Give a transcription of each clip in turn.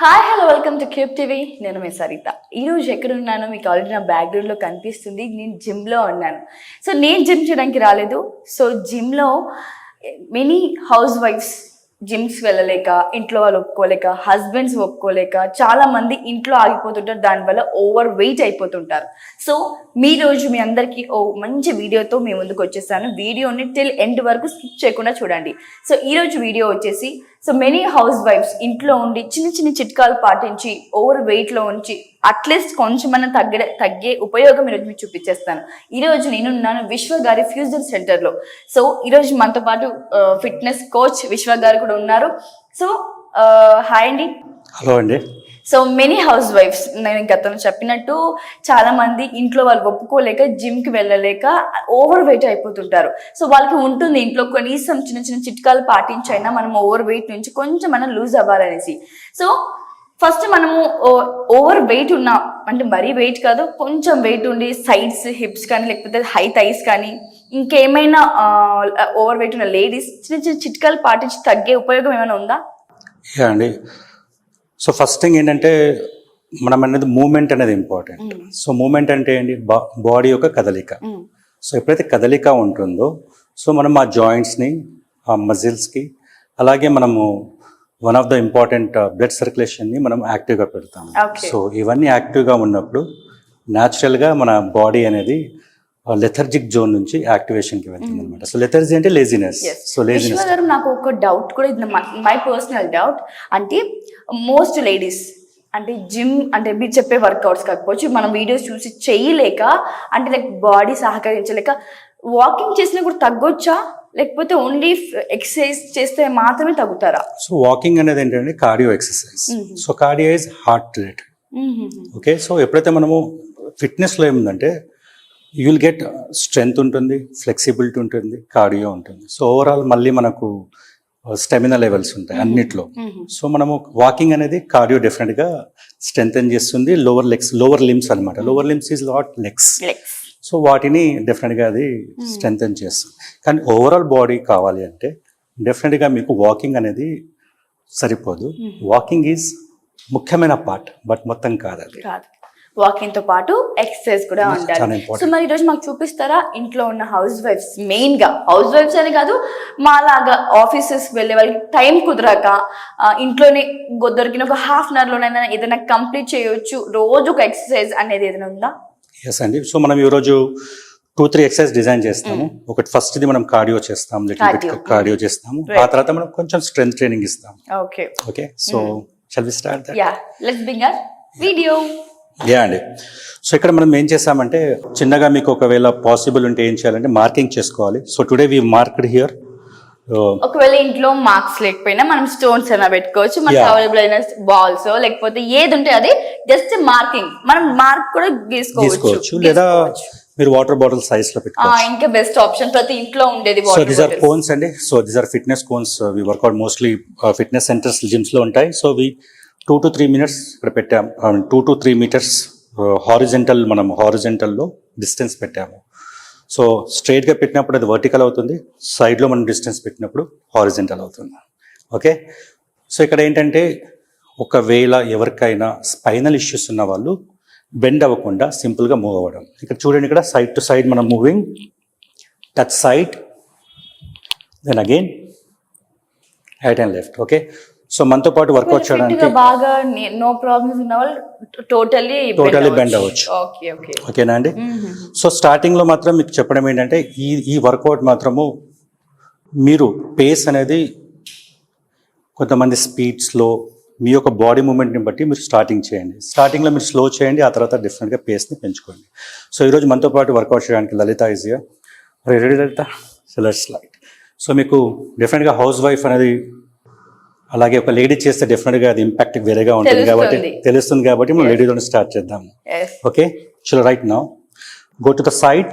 Hi hello welcome to cube TV నేను మీ సరిత. ఈరోజు రోజు ఎక్కడ ఉన్నానో మీకు ఆల్రెడీ నా బ్యాక్గ్రౌండ్లో కనిపిస్తుంది. నేను జిమ్లో ఉన్నాను. సో నేను జిమ్ చేయడానికి రాలేదు. సో జిమ్లో మెనీ హౌస్ వైఫ్స్ జిమ్స్ వెళ్ళలేక ఇంట్లో వాళ్ళు ఒప్పుకోలేక హస్బెండ్స్ ఒప్పుకోలేక చాలా మంది ఇంట్లో ఆగిపోతుంటారు. దానివల్ల ఓవర్ వెయిట్ అయిపోతుంటారు. సో మీ రోజు మీ అందరికీ ఓ మంచి వీడియోతో మీ ముందుకు వచ్చేసాను. వీడియోని టిల్ ఎండ్ వరకు స్కిప్ చేయకుండా చూడండి. సో ఈ రోజు వీడియో వచ్చేసి సో మెనీ హౌస్ వైఫ్స్ ఇంట్లో ఉండి చిన్న చిన్న చిట్కాలు పాటించి ఓవర్ వెయిట్లో ఉంచి అట్లీస్ట్ కొంచెమన్నా తగ్గ తగ్గే ఉపయోగం ఈరోజు మీకు చూపించేస్తాను. ఈ రోజు నేను ఉన్నాను విశ్వ గారి ఫ్యూజన్ సెంటర్లో సో ఈరోజు మనతో పాటు ఫిట్నెస్ కోచ్ విశ్వ గారు కూడా ఉన్నారు. సో హాయ్ అండి. హలో అండి. సో మెనీ హౌస్ వైఫ్స్ నేను గతంలో చెప్పినట్టు చాలా మంది ఇంట్లో వాళ్ళు ఒప్పుకోలేక జిమ్కి వెళ్ళలేక ఓవర్ వెయిట్ అయిపోతుంటారు. సో వాళ్ళకి ఉంటుంది ఇంట్లో కనీసం చిన్న చిన్న చిట్కాలు పాటించైనా మనం ఓవర్ వెయిట్ నుంచి కొంచెం మనం లూజ్ అవ్వాలనేసి. సో ఫస్ట్ మనము ఓవర్ వెయిట్ ఉన్న అంటే మరీ వెయిట్ కాదు కొంచెం వెయిట్ ఉండి సైడ్స్ హిప్స్ కానీ లేకపోతే హై థైస్ కానీ ఇంకేమైనా ఓవర్ వెయిట్ ఉన్న లేడీస్ చిన్న చిన్న చిట్కాలు పాటించి తగ్గే ఉపయోగం ఏమైనా ఉందా? అండి. సో ఫస్ట్ థింగ్ ఏంటంటే మనం అనేది మూమెంట్ అనేది ఇంపార్టెంట్ సో మూమెంట్ అంటే ఏంటి? బాడీ యొక్క కదలిక. సో ఎప్పుడైతే కదలిక ఉంటుందో సో మనం ఆ జాయింట్స్ని ఆ మజిల్స్కి అలాగే మనము one of the important blood సర్క్యులేషన్ని మనం యాక్టివ్గా పెడతాము. సో ఇవన్నీ యాక్టివ్గా ఉన్నప్పుడు న్యాచురల్గా మన బాడీ అనేది లెథర్జిక్ జోన్ నుంచి యాక్టివేషన్కి వెళ్తుంది అనమాట సో లెథర్జీ అంటే లేజినెస్. సో లేజినెస్ గారు నాకు ఒక డౌట్ కూడా ఇది మై పర్సనల్ డౌట్ అంటే మోస్ట్ లేడీస్ అంటే జిమ్ అంటే మీరు చెప్పే వర్కౌట్స్ కాకపోవచ్చు మనం వీడియోస్ చూసి చేయలేక అంటే లైక్ బాడీ సహకరించలేక వాకింగ్ చేసినా కూడా తగ్గొచ్చా? లేకపోతే ఓన్లీ ఎక్సర్సైజ్ చేస్తే మాత్రమే తగ్గుతారా? సో వాకింగ్ అనేది ఏంటంటే cardio exercise. So cardio is heart related okay so ఎప్పుడైతే మనము ఫిట్నెస్లో ఏముందంటే యూ విల్ గెట్ స్ట్రెంగ్త్ ఉంటుంది ఫ్లెక్సిబిలిటీ ఉంటుంది కార్డియో ఉంటుంది. సో ఓవరాల్ మళ్ళీ మనకు స్టెమినా లెవెల్స్ ఉంటాయి అన్నిట్లో. సో మనము వాకింగ్ అనేది కార్డియో డెఫినెట్గా స్ట్రెంగ్ చేస్తుంది లోవర్ లెగ్స్ లోవర్ లిమ్స్ అనమాట lower limbs is lot legs so వాటిని డెఫినెట్గా అది స్ట్రెంగ్ చేస్తుంది. కానీ ఓవరాల్ బాడీ కావాలి అంటే డెఫినెట్గా మీకు వాకింగ్ అనేది సరిపోదు. వాకింగ్ ఈజ్ ముఖ్యమైన పార్ట్ బట్ మొత్తం కాదు అది. వాకింగ్తో పాటు ఎక్సర్సైజ్ కూడా ఉండాలి. సో మరి ఈరోజు మాకు చూపిస్తారా? ఇంట్లో ఉన్న హౌస్ వైఫ్స్ మెయిన్గా. హౌస్ వైఫ్స్ అని కాదు మాలాగా ఆఫీసెస్ వెళ్ళే వాళ్ళకి టైం కుదరక ఆ, ఇంట్లోనే దొరికిన ఒక హాఫ్ అన్ అవర్ లోనైనా ఏదైనా కంప్లీట్ చేయొచ్చు. రోజు ఒక ఎక్సర్సైజ్ అనేది ఏదైనా ఉందా? ఎస్ అండి. సో మనం ఈరోజు టూ త్రీ ఎక్సర్సైజ్ డిజైన్ చేస్తాము. ఒకటి ఫస్ట్ ఇది మనం కార్డియో చేస్తాం లిటిల్ బిట్ Cardio. కార్డియో చేస్తాము. ఆ Right. తర్వాత మనం కొంచెం స్ట్రెంత్ ట్రైనింగ్ ఇస్తాం okay okay so shall we start ya let's బింగర్ video yeah అండి. సో ఇక్కడ మనం ఏం చేసామంటే చిన్నగా మీకు ఒకవేళ పాసిబుల్ ఉంటే ఏం చేయాలంటే మార్కింగ్ చేసుకోవాలి. So today we marked here ఒకవేళ ఇంట్లో మార్క్స్ లేకపోయినా మనం స్టోన్స్ అయినా పెట్టుకోవచ్చు. మనకి. అవైలబుల్ అయిన బాల్స్ లేకపోతే ఏది ఉంటే అది జస్ట్ మార్కింగ్ మనం మార్క్ కూడా గీసుకోవచ్చు తీసుకోవచ్చు. లేదా. మీరు వాటర్ బాటిల్ సైజ్లో పెట్టుకోవచ్చు. ఇంకా బెస్ట్ ఆప్షన్ ప్రతి ఇంట్లో ఉండేది సో దీస్ ఆర్. కోన్స్ అండి. So these are fitness cones we workout mostly fitness centres జిమ్స్లో ఉంటాయి. So we two to three minutes ఇక్కడ పెట్టాం. Two to three metres horizontal మనం హారిజెంటల్లో డిస్టెన్స్ పెట్టాము. సో స్ట్రైట్గా పెట్టినప్పుడు అది వర్టికల్ అవుతుంది. సైడ్లో మనం డిస్టెన్స్ పెట్టినప్పుడు హారిజెంటల్ అవుతుంది. ఓకే సో ఇక్కడ ఏంటంటే ఒకవేళ ఎవరికైనా స్పైనల్ ఇష్యూస్ ఉన్న వాళ్ళు బెండ్ అవ్వకుండా సింపుల్గా మూవ్ అవ్వడం. ఇక్కడ చూడండి ఇక్కడ సైడ్ టు సైడ్ మనం moving touch side then again right and left okay so మనతో పాటు వర్కౌట్ చేయడానికి బాగా నో ప్రాబ్లమ్స్ ఉన్న వాళ్ళు bend అవ్వచ్చు. ఓకే ఓకే ఓకేనా అండి? సో స్టార్టింగ్లో మాత్రం మీకు చెప్పడం ఏంటంటే ఈ ఈ వర్కౌట్ మాత్రము మీరు పేస్ అనేది కొంతమంది స్పీడ్స్లో మీ యొక్క బాడీ మూమెంట్ని బట్టి మీరు స్టార్టింగ్ చేయండి. స్టార్టింగ్లో మీరు స్లో చేయండి ఆ తర్వాత డిఫరెంట్గా పేస్ని పెంచుకోండి. సో ఈరోజు మనతో పాటు వర్కౌట్ చేయడానికి Lalitha ఈజియా ready Lalitha? So let's light so మీకు డెఫినెట్గా హౌస్ వైఫ్ అనేది అలాగే ఒక లేడీ చేస్తే డెఫినెట్గా అది ఇంపాక్ట్ వేరేగా ఉంటుంది కాబట్టి తెలుస్తుంది. కాబట్టి మనం లేడీతో స్టార్ట్ చేద్దాం. Okay chew right now go to the side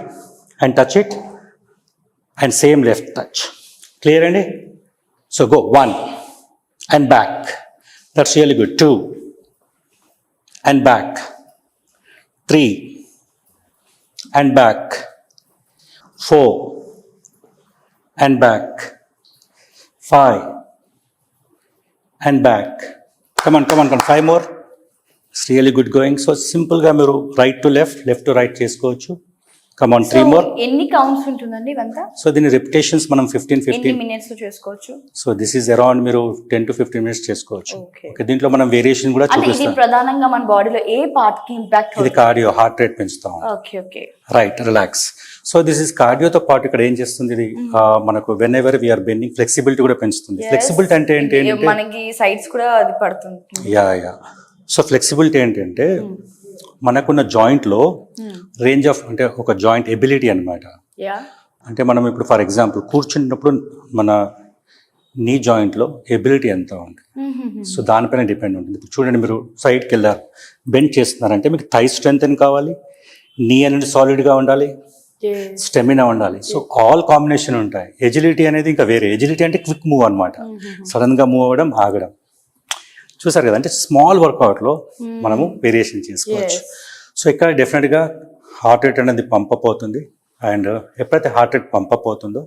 and touch it and same left touch clear అండి? So go one and back that's really good two and back three and back four and back five and back come on come on come on five more it's really good going so సింపుల్గా మీరు right to left left to right చేసుకోవచ్చు. Come on three more ఎన్ని counts ఉంటుందండి ఇవంతా? So దీని repetitions మనం fifteen fifteen minutes చేసుకోవచ్చు? So this is around మీరు టెన్ టు ఫిఫ్టీన్ మినిట్స్ చేసుకోవచ్చు. ఓకే దీంట్లో మనం వేరియేషన్ కూడా చూపిస్తాం. ప్రధానంగా మన బాడీలో ఏ పార్ట్కి ఇంపాక్ట్ ఇది కార్డియో హార్ట్ రేట్ పెంచుతాం. Okay okay right relax so this is కార్డియోతో పాటు ఇక్కడ ఏం చేస్తుంది? ఇది ఆ, మనకు whenever we are bending flexibility కూడా పెంచుతుంది. ఫ్లెక్సిబిలిటీ అంటే ఏంటి మనకి సైడ్స్ కూడా అది పడుతుంది. యా యా సో ఫ్లెక్సిబిలిటీ ఏంటంటే మనకున్న జాయింట్లో రేంజ్ ఆఫ్ అంటే ఒక జాయింట్ ఎబిలిటీ అన్నమాట. యా అంటే మనం ఇప్పుడు ఫర్ ఎగ్జాంపుల్ కూర్చున్నప్పుడు మన నీ జాయింట్లో ఎబిలిటీ ఎంత ఉంది? సో దానిపైన డిపెండ్ ఉంటుంది. ఇప్పుడు చూడండి మీరు సైడ్కి వెళ్ళారు బెండ్ చేస్తున్నారంటే మీకు థై స్ట్రెంత్ అని కావాలి నీ అనేది సాలిడ్గా ఉండాలి స్టెమినా ఉండాలి. సో ఆల్ కాంబినేషన్ ఉంటాయి. ఎజిలిటీ అనేది ఇంకా వేరే. ఎజిలిటీ అంటే క్విక్ మూవ్ అనమాట సడన్గా మూవ్ అవ్వడం ఆగడం. చూసారు కదా అంటే స్మాల్ వర్కౌట్లో మనము వేరియేషన్ చేసుకోవచ్చు. సో ఇక్కడ డెఫినెట్గా హార్ట్ రేట్ అనేది పంపప్ అవుతుంది. అండ్ ఎప్పుడైతే హార్ట్ రేట్ పంపప్ అవుతుందో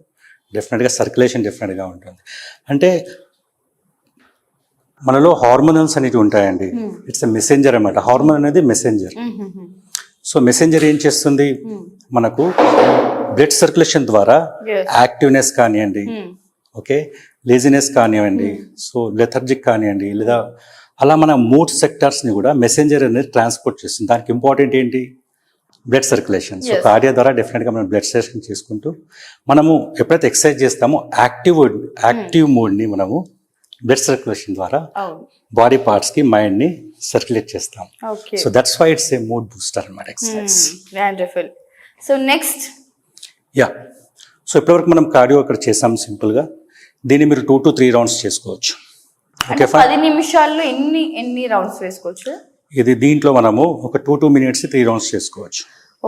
డెఫినెట్గా సర్క్యులేషన్ డెఫినెట్గా ఉంటుంది. అంటే మనలో హార్మోనల్స్ అనేవి ఉంటాయండి. ఇట్స్ ఎ మెసెంజర్ అనమాట హార్మోన్ అనేది మెసెంజర్. సో మెసెంజర్ ఏం చేస్తుంది? మనకు బ్లడ్ సర్క్యులేషన్ ద్వారా. యాక్టివ్నెస్ కానివ్వండి ఓకే? లేజినెస్ కానివ్వండి సో లెథర్జిక్ కానివ్వండి లేదా అలా మన మూడ్ సెక్టార్స్ని కూడా మెసెంజర్ అనేది ట్రాన్స్పోర్ట్ చేస్తుంది. దానికి ఇంపార్టెంట్ ఏంటి? Blood circulation so. కార్డియా ద్వారా డెఫినెట్గా మనం బ్లడ్ సర్క్యులేషన్ చేసుకుంటూ మనము ఎప్పుడైతే ఎక్సర్సైజ్ చేస్తామో యాక్టివ్ యాక్టివ్ మూడ్ని మనము బ్లడ్ సర్క్యులేషన్ ద్వారా బాడీ పార్ట్స్కి మైండ్ని సర్క్యులేట్ చేస్తాం. So that's why it's a mood booster అనమాట exercise wonderful so next ya so ఇప్పటివరకు మనం కార్డియో ఇక్కడ చేసాం సింపుల్గా. దీన్ని మీరు టూ టు త్రీ రౌండ్స్ చేసుకోవచ్చు. ఓకే పది నిమిషాల్లో ఎన్ని ఎన్ని రౌండ్స్ వేసుకోవచ్చు? ఇది దీంట్లో మనము ఒక two two minutes three rounds చేసుకోవచ్చు.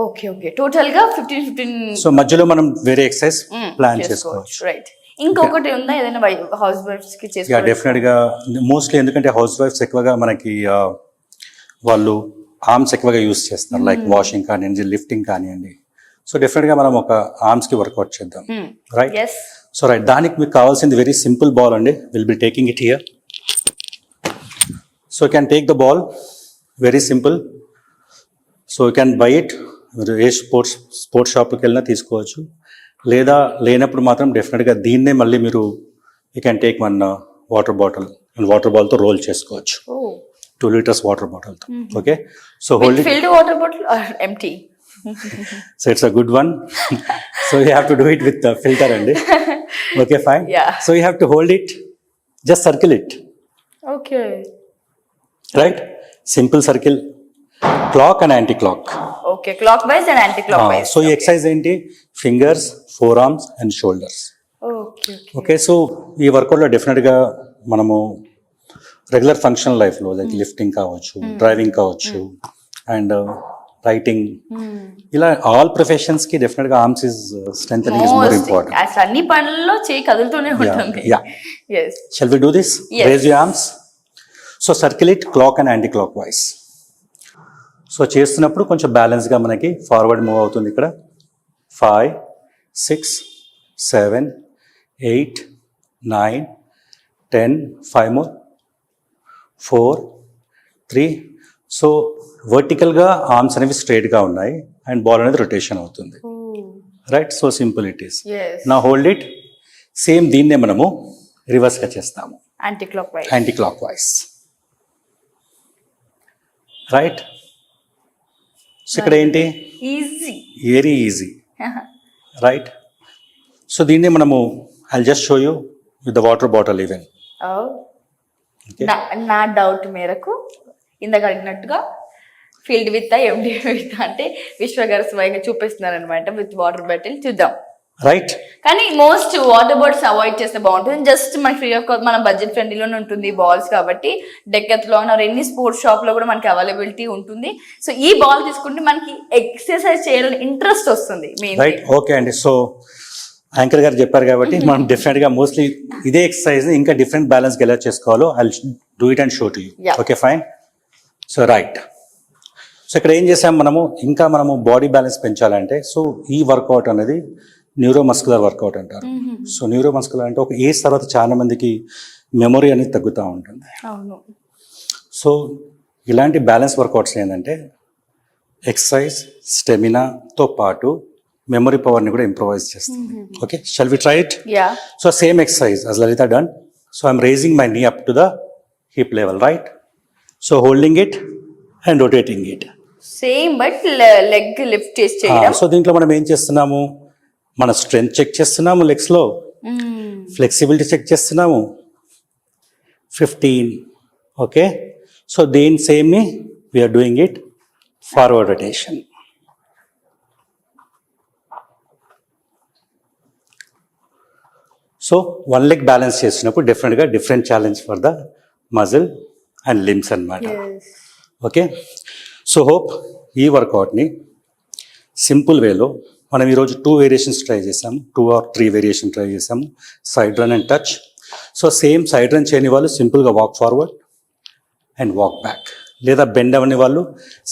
ఓకే ఓకే టోటల్గా ఫిఫ్టీన్ ఫిఫ్టీన్ సో మధ్యలో మనం వేరే ఎక్సర్సైజ్ ప్లాన్ చేసుకోవచ్చు. రైట్ ఇంకొకటి ఉందా? ఏదైనా హౌస్ వైఫ్స్కి చేసుకోవచ్చు? డెఫినెట్గా మోస్ట్లీ ఎందుకంటే హౌస్ వైఫ్స్ ఎక్కువగా మనకి వాళ్ళు ఆర్మ్స్ ఎక్కువగా యూస్ చేస్తారు. లైక్ వాషింగ్ కానివ్వండి లిఫ్టింగ్ కానివ్వండి. సో డెఫినెట్గా మనం ఒక ఆర్మ్స్కి వర్కౌట్ చేద్దాం. రైట్ సో రైట్ దానికి మీకు కావాల్సింది వెరీ సింపుల్ బాల్ అండి. Will be taking it here so can take the ball very simple so you can buy it మీరు ఏ స్పోర్ట్స్ స్పోర్ట్స్ షాప్కి వెళ్ళినా తీసుకోవచ్చు. లేదా లేనప్పుడు మాత్రం డెఫినెట్గా దీన్నే మళ్ళీ మీరు you can take one water bottle and water బాల్తో రోల్ చేసుకోవచ్చు. Two litres water బాటిల్తో okay so hold filled water bottle empty so it's a good one so you have to do it with filter అండి. Okay fine Yeah. So you have to hold it just circle it okay right simple circle clock and anti clock okay clockwise and anti clockwise so ఈ exercise ఏంటి fingers forearms and shoulders okay so ఈ వర్కౌట్లో డెఫినెట్గా మనము regular function లైఫ్లో like lifting కావచ్చు driving కావచ్చు and writing ఇలా ఆల్ ప్రొఫెషన్స్కి డెఫినెట్గా arms is strength is more important అసలు అన్ని పనుల్లో చేయి కదులుతూనే ఉంటుంది. yeah. Yes shall we do this Yes. Raise your arms so circulate clock and anti clockwise so చేస్తున్నప్పుడు కొంచెం బ్యాలెన్స్గా మనకి ఫార్వర్డ్ మూవ్ అవుతుంది ఇక్కడ. Five six seven eight nine ten five more four three so వర్టికల్గా arms అనేవి స్ట్రైట్గా ఉన్నాయి and ball అనేది రొటేషన్ అవుతుంది. Right so simple it is నా హోల్డ్ ఇట్ సేమ్ దీన్నే మనము రివర్స్గా చేస్తాము. Anti clockwise anti clockwise right so ఇక్కడ ఏంటి easy very easy right so దీన్ని మనము I just show you with the water bottle even. నా డౌట్ మేరకు ఇందాక అడిగినట్టుగా ఫీల్డ్ విత్ ఎండి విత్ అంటే విశ్వ గారు స్వయంగా చూపిస్తున్నారు అనమాట విత్ వాటర్ బాటిల్ చూద్దాం. రైట్ కానీ మోస్ట్ వాటర్ బాటిల్స్ అవాయిడ్ చేస్తే బాగుంటుంది. జస్ట్ మనకి ఫ్రీ ఆఫ్ కాస్ట్ మన బడ్జెట్ ఫ్రెండ్లీలోనే ఉంటుంది బాల్స్ కాబట్టి డెక్కత్లో ఎన్ని స్పోర్ట్స్ షాప్లో కూడా మనకి అవైలబిలిటీ ఉంటుంది. సో ఈ బాల్ తీసుకుంటే మనకి ఎక్సర్సైజ్ చేయడం ఇంట్రెస్ట్ వస్తుంది రైట్ ఓకే అండి. సో యాంకర్ గారు చెప్పారు కాబట్టి మనం డెఫినెట్గా మోస్ట్లీ ఇదే ఎక్సర్సైజ్ ఇంకా డిఫరెంట్ బ్యాలెన్స్కి ఎలా చేసుకోవాలో I do it and show to you. Okay fine so right so ఇక్కడ ఏం చేసాం మనము? ఇంకా మనము బాడీ బ్యాలెన్స్ పెంచాలంటే సో ఈ వర్కౌట్ అనేది న్యూరోమస్కులర్ వర్కౌట్ అంటారు. సో న్యూరోమస్కులర్ అంటే ఒక ఏజ్ తర్వాత చాలా మందికి మెమొరీ అనేది తగ్గుతూ ఉంటుంది. సో ఇలాంటి బ్యాలెన్స్ వర్కౌట్స్ ఏంటంటే ఎక్సర్సైజ్ స్టెమినాతో పాటు మెమరీ పవర్ని కూడా ఇంప్రూవైజ్ చేస్తుంది. Okay shall we try it so same exercise as Lalita done. So I'm raising my knee up to the hip level, right? So holding it and rotating it. Same but leg lift చేసి so దీంట్లో మనం ఏం చేస్తున్నాము? మన strength check చేస్తున్నాము లెగ్స్లో. Flexibility check చేస్తున్నాము. Fifteen okay so దీని సేమ్ని we're doing it forward rotation so one leg balance చేసినప్పుడు డెఫినెట్గా different challenge for the muscle and limbs అన్నమాట Yes. ఓకే సో హోప్ ఈ వర్కౌట్ని సింపుల్ వేలో మనం ఈరోజు టూ వేరియేషన్స్ ట్రై చేసాము. Two or three variation try చేసాము. Side run and touch so same side run చేయని వాళ్ళు సింపుల్గా walk forward and walk back లేదా బెండ్ అవని వాళ్ళు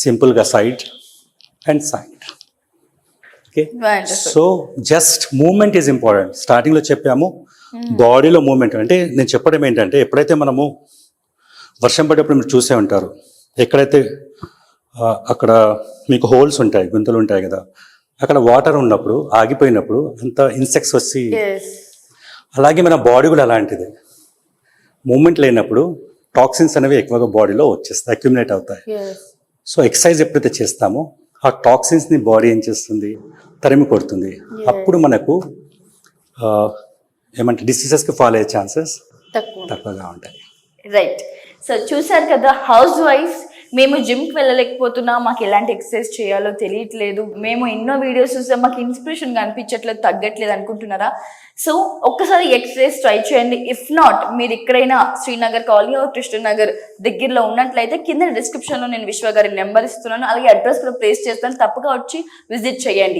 సింపుల్గా side and side okay. So just movement is important స్టార్టింగ్లో చెప్పాము. బాడీలో మూమెంట్ అంటే నేను చెప్పడం ఏంటంటే ఎప్పుడైతే మనము వర్షం పడేటప్పుడు మీరు చూసే ఉంటారు. ఎక్కడైతే అక్కడ మీకు హోల్స్ ఉంటాయి గుంతలు ఉంటాయి కదా అక్కడ వాటర్ ఉన్నప్పుడు ఆగిపోయినప్పుడు అంత ఇన్సెక్ట్స్ వచ్చి. అలాగే మన బాడీ కూడా అలాంటిది. మూమెంట్ లేనప్పుడు టాక్సిన్స్ అనేవి ఎక్కువగా బాడీలో వచ్చేస్తాయి అక్యుమిలేట్ అవుతాయి. సో ఎక్సర్సైజ్ ఎప్పుడైతే చేస్తామో ఆ టాక్సిన్స్ని బాడీ ఏం చేస్తుంది? తరిమి కొడుతుంది. అప్పుడు మనకు ఏమంటే డిసీజెస్కి ఫాలో అయ్యే ఛాన్సెస్ తక్కువ. తక్కువగా ఉంటాయి. రైట్ సో చూసారు కదా హౌస్ వైఫ్స్ మేము జిమ్కి వెళ్ళలేకపోతున్నా మాకు ఎలాంటి ఎక్సర్సైజ్ చేయాలో తెలియట్లేదు. మేము ఎన్నో వీడియోస్ చూసాం మాకు ఇన్స్పిరేషన్ కనిపించట్లేదు తగ్గట్లేదు అనుకుంటున్నారా? సో ఒక్కసారి ఎక్సర్సైజ్ ట్రై చేయండి. ఇఫ్ నాట్ మీరు ఎక్కడైనా శ్రీనగర్ కాలనీ కృష్ణనగర్ దగ్గరలో ఉన్నట్లయితే కింద డిస్క్రిప్షన్లో నేను విశ్వ గారి నెంబర్ ఇస్తున్నాను. అలాగే అడ్రస్ కూడా ప్లేస్ చేస్తాను. తప్పగా వచ్చి విజిట్ చేయండి.